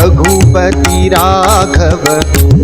Raghupati Raghav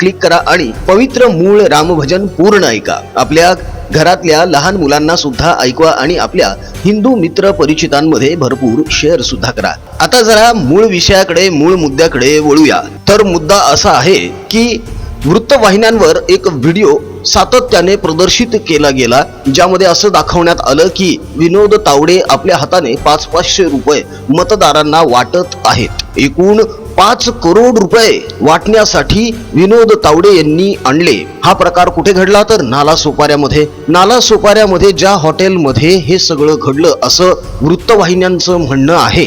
click करा आणि पवित्र मूळ रामभजन पूर्ण ऐका. आपल्या घरातल्या लहान मुलांना सुद्धा ऐकवा आणि आपल्या हिंदू मित्र परिचितांमध्ये भरपूर शेअर सुद्धा करा. आता जरा मूळ विषयाकडे मूळ मुद्द्याकडे वळूया. तर मुद्दा असा आहे की वृत्तवाहिन्यांवर एक व्हिडिओ सातत्याने प्रदर्शित केला गेला ज्यामध्ये असं दाखवण्यात आलं की विनोद तावडे आपल्या हाताने पाच पाचशे रुपये मतदारांना वाटत आहेत. एकूण पाच करोड रुपये वाटण्यासाठी विनोद तावडे यांनी आणले. हा प्रकार कुठे घडला तर नाला सोपाऱ्यामध्ये. नाला सोपाऱ्यामध्ये ज्या हॉटेलमध्ये हे सगळं घडलं असं वृत्तवाहिन्यांचं म्हणणं आहे.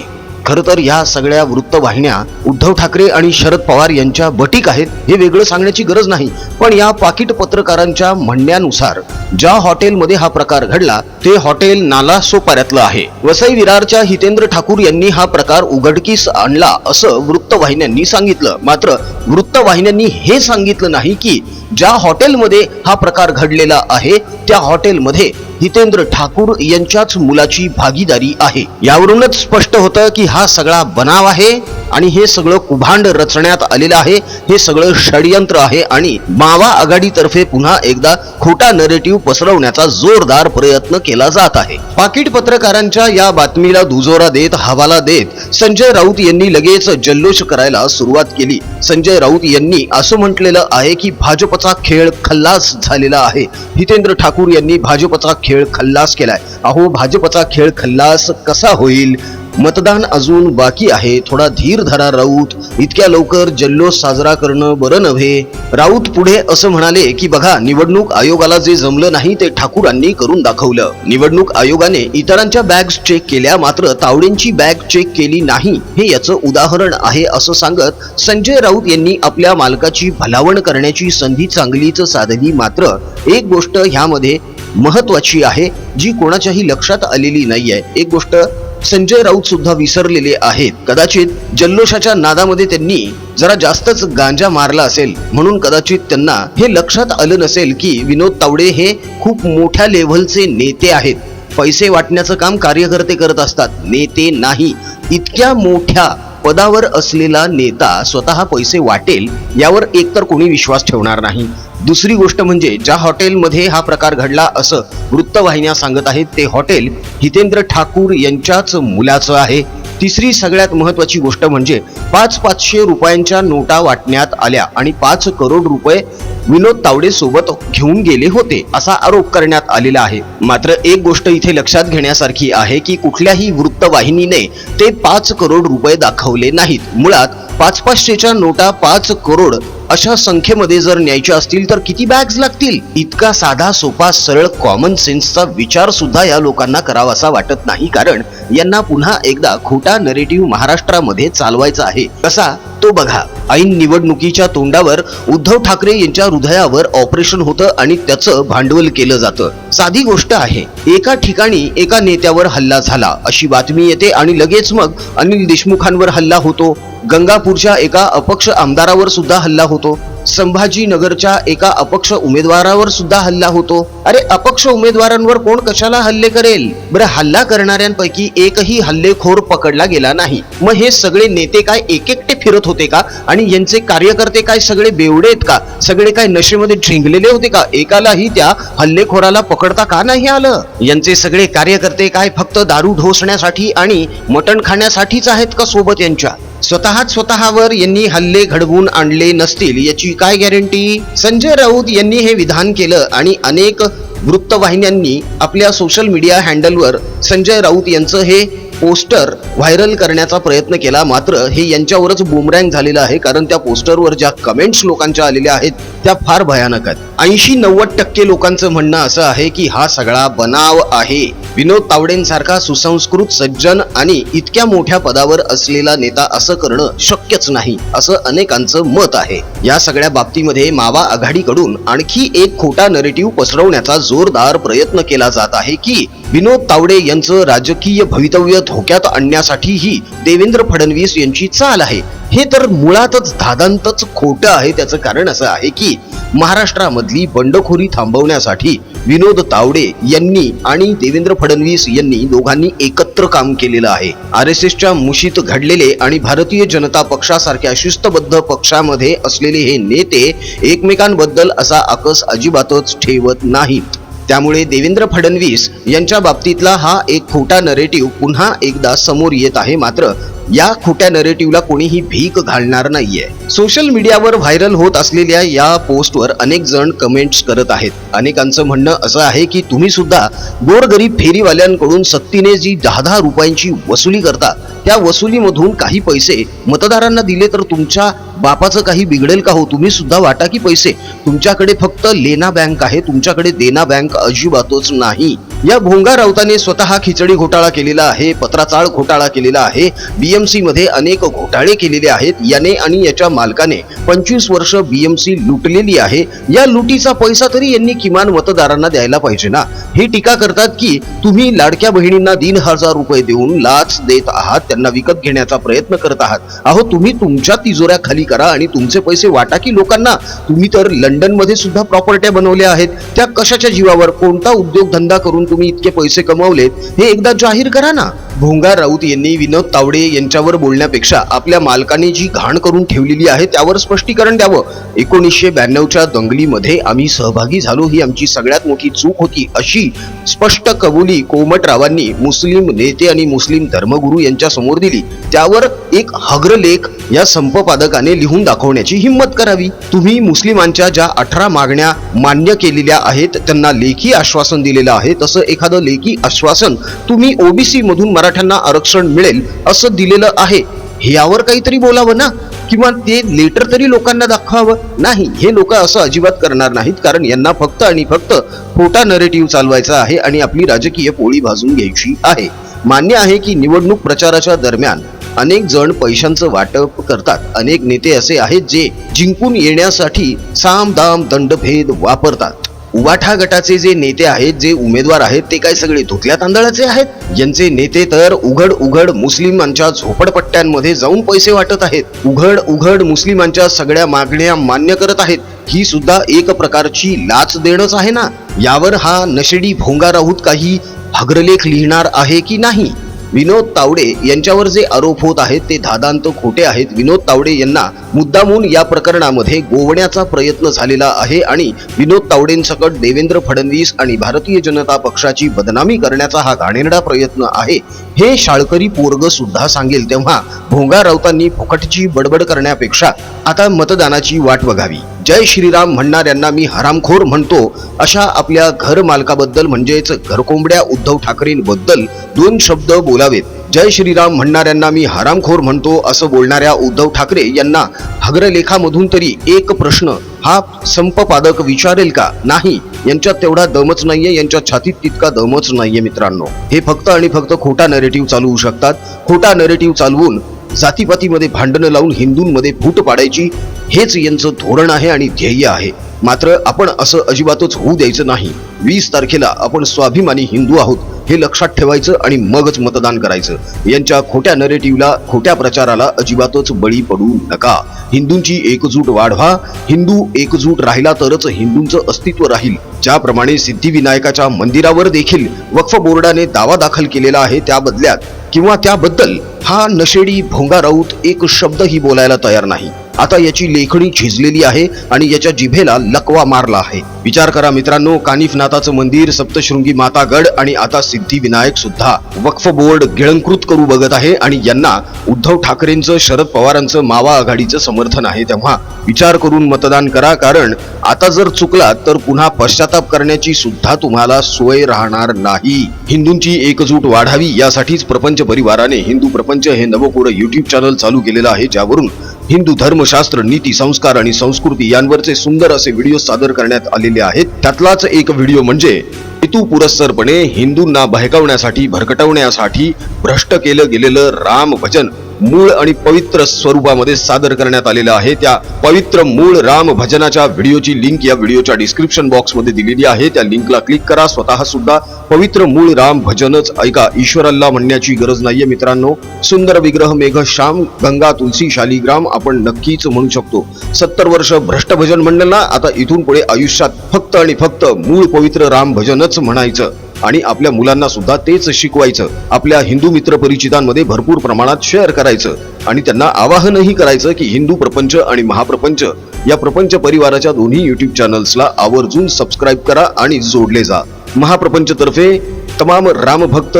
खरं तर या सगळ्या वृत्तवाहिन्या उद्धव ठाकरे आणि शरद पवार यांच्या बटीक आहेत हे वेगळं सांगण्याची गरज नाही. पण या पाकिट पत्रकारांच्या म्हणण्यानुसार ज्या हॉटेलमध्ये हा प्रकार घडला ते हॉटेल नाला सोपाऱ्यातलं आहे. वसई विरारच्या हितेंद्र ठाकूर यांनी हा प्रकार उघडकीस आणला असं वृत्तवाहिन्यांनी सांगितलं. मात्र वृत्तवाहिन्यांनी हे सांगितलं नाही की ज्या हॉटेलमध्ये हा प्रकार घडलेला आहे त्या हॉटेलमध्ये हितेंद्र ठाकूर यांच्याच मुलाची भागीदारी आहे. यावरूनच स्पष्ट होतं की हा सगळा बनाव आहे. आणि हे सगळं कुभांड रचण्यात आलेलं आहे. हे सगळं षडयंत्र आहे आणि मावा आघाडीतर्फे पुन्हा एकदा खोटा नरेटिव्ह पसरवण्याचा जोरदार प्रयत्न केला जात आहे. पाकिट पत्रकारांच्या या बातमीला दुजोरा देत हवाला देत संजय राऊत यांनी लगेच जल्लोष करायला सुरुवात केली. संजय राऊत यांनी असं म्हटलेलं आहे की भाजपचा खेळ खल्लास झालेला आहे. हितेंद्र ठाकूर यांनी भाजपचा खेळ खल्लास केलाय. अहो भाजपचा खेळ खल्लास कसा होईल? मतदान अजून बाकी आहे. थोडा धीर धरा राऊत. इतक्या लवकर जल्लोष साजरा करणं बरं नव्हे. राऊत पुढे असं म्हणाले की बघा निवडणूक आयोगाला जे जमलं नाही ते ठाकूरांनी करून दाखवलं. निवडणूक आयोगाने इतरांच्या बॅग्स चेक केल्या मात्र तावडेंची बॅग चेक केली नाही. हे याचं उदाहरण आहे असं सांगत संजय राऊत यांनी आपल्या मालकाची भलावण करण्याची संधी चांगलीच साधली. मात्र एक गोष्ट ह्यामध्ये महत्वाची आहे जी कोणाच्याही लक्षात आलेली नाहीये. एक गोष्ट संजय राऊत सुद्धा विसरलेले आहेत. कदाचित जल्लोषाच्या नादामध्ये त्यांनी जरा जास्तच गांजा मारला असेल. म्हणून कदाचित त्यांना हे लक्षात आलं नसेल की विनोद तावडे हे खूप मोठ्या लेव्हलचे नेते आहेत. पैसे वाटण्याचं काम कार्यकर्ते करत असतात. नेते नाही. इतक्या मोठ्या पदावर असलेला नेता स्वतः पैसे वाटेल यावर एकतर कोणी विश्वास ठेवणार नाही. दुसरी गोष्ट म्हणजे ज्या हॉटेलमध्ये हा प्रकार घडला असं वृत्तवाहिन्या सांगत आहेत ते हॉटेल हितेंद्र ठाकूर यांच्याच मुलाचं आहे. तिसरी सगळ्यात महत्वाची गोष्ट म्हणजे पाच पाचशे रुपयांच्या नोटा वाटण्यात आल्या आणि पाच करोड रुपये विनोद तावडे सोबत घेऊन गेले होते असा आरोप करण्यात आलेला आहे. मात्र एक गोष्ट इथे लक्षात घेण्यासारखी आहे की कुठल्याही वृत्तवाहिनीने ते पाच करोड रुपये दाखवले नाहीत. मुळात पाच पाचशेच्या नोटा पाच करोड अशा संख्येमध्ये जर न्यायच्या असतील तर किती बॅग्स लागतील? इतका साधा सोपा सरळ कॉमन सेन्सचा विचार सुद्धा या लोकांना करावासा वाटत नाही. कारण यांना पुन्हा एकदा खोटा नरेटिव्ह महाराष्ट्रामध्ये चालवायचा आहे. कसा? तो बघा. ऐन निवडणुकीच्या तोंडावर उद्धव ठाकरे यांच्या हृदयावर ऑपरेशन होतं आणि त्याचं भांडवल केलं जातं. साधी गोष्ट आहे एका ठिकाणी एका नेत्यावर हल्ला झाला अशी बातमी येते आणि लगेच मग अनिल देशमुखांवर हल्ला होतो. गंगापूरच्या एका अपक्ष आमदारावर सुद्धा हल्ला होतो. संभाजीनगरच्या एका अपक्ष उमेदवारावर सुद्धा हल्ला होतो. अरे अपक्ष उमेदवारांवर कोण कशाला हल्ले करेल? बरं हल्ला करणाऱ्यांपैकी एकही हल्लेखोर पकडला गेला नाही. मग हे सगळे नेते काय एक एकटे फिरत होते का? आणि यांचे कार्यकर्ते काय सगळे बेवडे आहेत का? सगळे काय नशेमध्ये झिंगलेले होते का? एकालाही त्या हल्लेखोराला पकडता का नाही आलं? यांचे सगळे कार्यकर्ते काय फक्त दारू ढोसण्यासाठी आणि मटण खाण्यासाठीच आहेत का सोबत यांच्या? स्वतःच स्वतःवर यांनी हल्ले घडवून आणले नसतील याची काय गॅरंटी? संजय राऊत यांनी हे विधान केलं आणि अनेक वृत्तवाहिन्यांनी आपल्या सोशल मीडिया हँडलवर संजय राऊत यांचं हे पोस्टर व्हायरल करण्याचा प्रयत्न केला. मात्र हे यांच्यावरच बुमरँग झालेलं आहे. कारण त्या पोस्टरवर ज्या कमेंट्स लोकांच्या आलेल्या आहेत त्या फार भयानक आहेत. ऐंशी नव्वद टक्के लोकांचं म्हणणं असं आहे की हा सगळा बनाव आहे. विनोद तावडेंसारखा सुसंस्कृत सज्जन आणि इतक्या मोठ्या पदावर असलेला नेता असं करणं शक्यच नाही असं अनेकांचं मत आहे. या सगळ्या बाबतीमध्ये मावा आघाडीकडून आणखी एक खोटा नरेटिव्ह पसरवण्याचा जोरदार प्रयत्न केला जात आहे की विनोद तावडे यांचं राजकीय भवितव्य धोक्यात आणण्यासाठीही देवेंद्र फडणवीस यांची चाल आहे. हे तर मुळातच धादांतच खोटं आहे त्याचं कारण असं आहे की महाराष्ट्रामधली बंडखोरी थांबवण्यासाठी विनोद तावडे यांनी आणि देवेंद्र फडणवीस यांनी दोघांनी एकत्र काम केलेलं आहे. आर एस एसच्या मुशीत घडलेले आणि भारतीय जनता पक्षासारख्या शिस्तबद्ध पक्षामध्ये असलेले हे नेते एकमेकांबद्दल असा आकस अजिबातच ठेवत नाहीत. त्यामुळे देवेंद्र फडणवीस यांच्या बाबतीतला हा एक खोटा नरेटिव्ह पुन्हा एकदा समोर येत आहे मात्र या खोट्या नरेटिव्हला कोणीही भीक घालणार नाहीये. सोशल मीडियावर व्हायरल होत असलेल्या या पोस्टवर अनेक जण कमेंट्स करत आहेत. अनेकांचं म्हणणं असं आहे की तुम्ही सुद्धा गोरगरीब फेरीवाल्यांकडून सक्तीने जी दहा दहा रुपयांची वसुली करता त्या वसुलीमधून काही पैसे मतदारांना दिले तर तुमच्या बापाचं काही बिघडेल का हो? तुम्ही सुद्धा वाटा की पैसे. तुमच्याकडे फक्त लेना बँक आहे. तुमच्याकडे देना बँक अजिबातच नाही. या भोंगा राऊताने स्वतः खिचडी घोटाळा केलेला आहे पत्राचाळ घोटाळा केलेला आहे. बीएमसी मध्ये अनेक घोटाळे केलेले आहेत. याने आणि याच्या मालकाने पंचवीस वर्ष बीएमसी लुटलेली आहे. या लुटीचा पैसा तरी यांनी किमान मतदारांना द्यायला पाहिजे ना? हे टीका करतात की तुम्ही लाडक्या बहिणींना तीन हजार रुपये देऊन लाच देत आहात. त्यांना विकत घेण्याचा प्रयत्न करत आहात. अहो तुम्ही तुमच्या तिजोऱ्या खाली करा आणि तुमचे पैसे वाटा की लोकांना. तुम्ही तर लंडनमध्ये सुद्धा प्रॉपर्ट्या बनवल्या आहेत. त्या कशाच्या जीवावर? कोणता उद्योगधंदा करून तुम्ही इतके पैसे कमवलेत? हे एकदा जाहीर करा ना. भोंगा राऊत यांनी विनोद तावडे यांच्यावर बोलण्यापेक्षा आपल्या मालकाने जी घाण करून ठेवलेली आहे त्यावर स्पष्टीकरण द्यावं. एकोणीसशे ब्याण्णवच्या दंगलीमध्ये आम्ही सहभागी झालो. ही आमची सगळ्यात मोठी चूक होती. अशी स्पष्ट कबुली कोमटरावांनी मुस्लिम नेते आणि मुस्लिम धर्मगुरू यांच्या समोर दिली. त्यावर एक हग्रलेख या संपपादकाने लिहून दाखवण्याची हिंमत करावी. तुम्ही मुस्लिमांच्या ज्या अठरा मागण्या मान्य केलेल्या आहेत त्यांना लेखी आश्वासन दिलेलं आहे. तसं एखादं लेखी आश्वासन तुम्ही ओबीसी मधून मराठ्यांना आरक्षण मिळेल असं दिलेलं आहे. यावर काहीतरी बोलावं ना? किंवा ते लेटर तरी लोकांना दाखवावं? नाही हे लोक असं अजिबात करणार नाहीत. कारण यांना फक्त आणि फक्त खोटा नरेटिव्ह चालवायचा आहे आणि आपली राजकीय पोळी भाजून घ्यायची आहे. मान्य आहे की निवडणूक प्रचाराच्या दरम्यान अनेक जण पैशांचं वाटप करतात. अनेक नेते असे आहेत जे जिंकून येण्यासाठी साम दाम दंडभेद वापरतात. उवाठा गटाचे जे नेते आहेत जे उमेदवार आहेत ते काय सगळे धुतल्या तांदळाचे आहेत? यांचे नेते तर उघड उघड मुस्लिमांच्या झोपडपट्ट्यांमध्ये जाऊन पैसे वाटत आहेत. उघड उघड मुस्लिमांच्या सगळ्या मागण्या मान्य करत आहेत. ही सुद्धा एक प्रकारची लाच देणंच आहे ना? यावर हा नशेडी भोंगा राहूत काही हग्रलेख लिहिणार आहे की नाही? विनोद तावडे यांच्यावर जे आरोप होत आहेत ते धादांत खोटे आहेत. विनोद तावडे यांना मुद्दामून या प्रकरणामध्ये गोवण्याचा प्रयत्न झालेला आहे आणि विनोद तावडेंसकट देवेंद्र फडणवीस आणि भारतीय जनता पक्षाची बदनामी करण्याचा हा घाणेरडा प्रयत्न आहे हे शाळकरी पोरग सुद्धा सांगेल. तेव्हा भोंगा राऊतांनी फुकटची बडबड करण्यापेक्षा आता मतदानाची वाट बघावी. जय श्रीराम म्हणणाऱ्यांना मी हरामखोर म्हणतो. अशा आपल्या घर मालकाबद्दल म्हणजेच घरकोंबड्या उद्धव ठाकरेंबद्दल दोन शब्द बोलावेत. जय श्रीराम म्हणणाऱ्यांना मी हरामखोर म्हणतो असं बोलणाऱ्या उद्धव ठाकरे यांना हग्रलेखामधून तरी एक प्रश्न हा संपपादक विचारेल का? नाही यांच्यात तेवढा दमच नाहीये यांच्या छातीत तितका दमच नाहीये मित्रांनो. हे फक्त आणि फक्त खोटा नरेटिव्ह चालवू शकतात. खोटा नरेटिव्ह चालवून जातीपातीमध्ये भांडणं लावून हिंदूंमध्ये फूट पाडायची हेच यांचं धोरण आहे आणि ध्येय आहे. मात्र आपण असं अजिबातच होऊ द्यायचं नाही. वीस तारखेला आपण स्वाभिमानी हिंदू आहोत हे लक्षात ठेवायचं आणि मगच मतदान करायचं. यांच्या खोट्या नरेटिव्हला खोट्या प्रचाराला अजिबातच बळी पडू नका. हिंदूंची एकजूट वाढवा. हिंदू एकजूट राहिला तरच हिंदूंचं अस्तित्व राहील. ज्याप्रमाणे सिद्धिविनायकाच्या मंदिरावर देखील वक्फ बोर्डाने दावा दाखल केलेला आहे त्या बदल्यात किंवा त्याबद्दल हा नशेडी भोंगा राऊत एक शब्दही बोलायला तयार नाही. आता याची लेखणी झिजलेली आहे आणि याच्या जिभेला लकवा मारला आहे. विचार करा मित्रांनो कानिफनाथाचं मंदिर सप्तशृंगी मातागड आणि आता सिद्धिविनायक सुद्धा. वक्फ बोर्ड गिळंकृत करू बघत आहे आणि यांना उद्धव ठाकरेंचं शरद पवारांचं मावा आघाडीचं समर्थन आहे तेव्हा. विचार करून मतदान करा कारण आता जर चुकलात तर पुन्हा पश्चाताप करण्याची सुद्धा तुम्हाला सोय राहणार नाही. हिंदूंची एकजूट वाढावी यासाठीच प्रपंच परिवाराने हिंदू प्रपंच हे नवकोर युट्यूब चॅनल चालू केलेलं आहे ज्यावरून हिंदू धर्मशास्त्र नीती संस्कार आणि संस्कृती यांवरचे सुंदर असे व्हिडिओ सादर करण्यात आलेले आहेत. त्यातलाच एक व्हिडिओ म्हणजे हेतुपुरस्सरपणे हिंदूंना बहकावण्यासाठी भरकटवण्यासाठी भ्रष्ट केलं गेलेलं राम भजन मूळ आणि पवित्र स्वरूपामध्ये सादर करण्यात आलेलं आहे. त्या पवित्र मूळ राम भजनाच्या व्हिडिओची लिंक या व्हिडिओच्या डिस्क्रिप्शन बॉक्समध्ये दिलेली आहे. त्या लिंकला क्लिक करा. स्वतः सुद्धा पवित्र मूळ राम भजनच ऐका. ईश्वराला म्हणण्याची गरज नाहीये मित्रांनो. सुंदर विग्रह मेघ श्याम गंगा तुलसी शालिग्राम आपण नक्कीच म्हणू शकतो. सत्तर वर्ष भ्रष्ट भजन म्हणलं ना आता इथून पुढे आयुष्यात फक्त आणि फक्त मूळ पवित्र राम भजनच म्हणायचं. आणि आपल्या मुलांना सुद्धा तेच शिकवायचं. आपल्या हिंदू मित्र परिचितांमध्ये भरपूर प्रमाणात शेअर करायचं. आणि त्यांना आवाहनही करायचं की हिंदू प्रपंच आणि महाप्रपंच या प्रपंच परिवाराच्या दोन्ही युट्यूब चॅनल्सला आवर्जून सबस्क्राईब करा आणि जोडले जा. महाप्रपंच तर्फे तमाम रामभक्त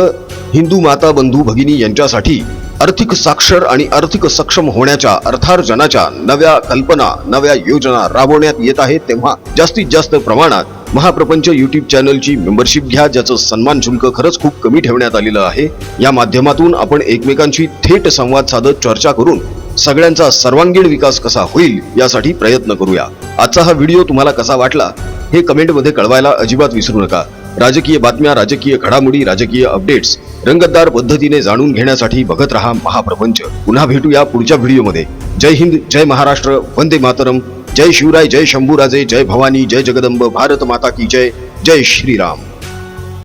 हिंदू माता बंधू भगिनी यांच्यासाठी आर्थिक साक्षर आणि आर्थिक सक्षम होण्याच्या अर्थार्जनाच्या नव्या कल्पना नव्या योजना राबवण्यात येत आहेत तेव्हा जास्तीत जास्त प्रमाणात महाप्रपंच युट्यूब चॅनलची मेंबरशिप घ्या ज्याचं सन्मान शुल्क खरंच खूप कमी ठेवण्यात आलेलं आहे. या माध्यमातून आपण एकमेकांशी थेट संवाद साधत चर्चा करून सगळ्यांचा सर्वांगीण विकास कसा होईल यासाठी प्रयत्न करूया. आजचा हा व्हिडिओ तुम्हाला कसा वाटला हे कमेंटमध्ये कळवायला अजिबात विसरू नका. राजकीय बातम्या राजकीय घडामोडी राजकीय अपडेट्स रंगतदार पद्धतीने जाणून घेण्यासाठी बघत रहा महाप्रपंच. पुन्हा भेटूया पुढच्या व्हिडिओमध्ये. जय हिंद जय महाराष्ट्र वंदे मातरम. जय शिवराय जय शंभूराजे जय भवानी जय जगदंब भारत माता की जय जय श्रीराम।